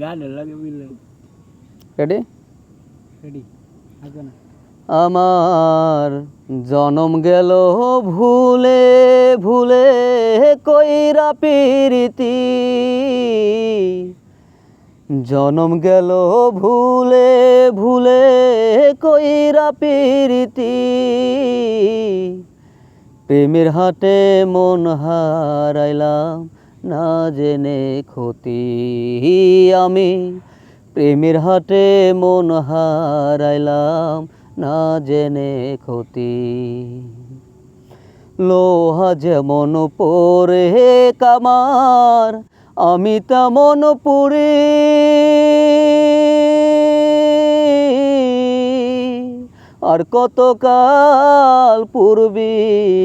গানে লাগে বুঝলে রেডি রেডি আসবে না আমার জনম গেল ভুলে ভুলে কইরা পিরিতি। জনম গেল ভুলে ভুলে কইরা পিরিতি। প্রেমের হাটে মন হারাইলাম না জেনে ক্ষতি আমি। প্রেমের হাটে মন হারাইলাম, না জেনে ক্ষতি। লোহা যেমন পরে কামার, আমি তেমন পুরি। আর কতকাল পূর্বী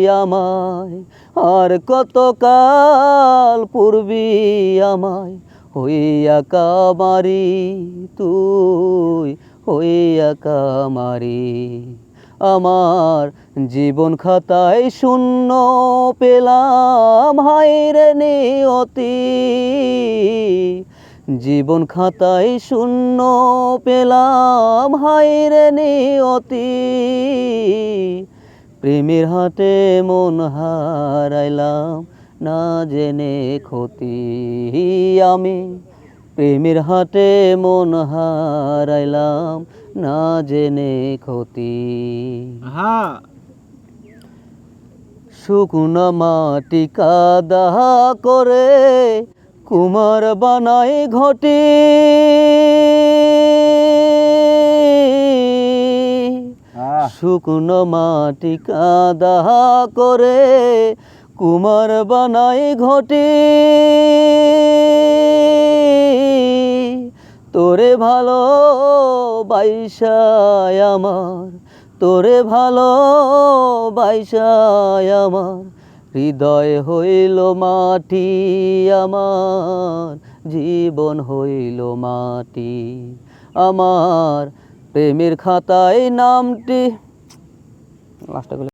আমায়? আর কতকাল পূর্বী আমায়? হইয়া কামারি তুই হইয়া কামারি আমার জীবন খাতায় শূন্য পেলাম হায়রে নিয়তি। জীবন খাতায় শূন্য পেলাম হায়রে নিয়তি। প্রেমের হাতে মন হারাইলাম না জেনে ক্ষতি আমি। প্রেমের হাতে মন হারাইলাম না জেনে ক্ষতি। হ্যাঁ শুকনো মাটি কাদা করে কুমার বানাই ঘটি। শুকনো মাটি কাদা করে কুমার বানাই ঘটি। তোরে ভালো বাইসায় আমার তোরে ভালো বাইসায় আমার। হৃদয় হইল মাটি আমার জীবন হইল মাটি আমার। প্রেমের খাতায় নামটি লাস্টটা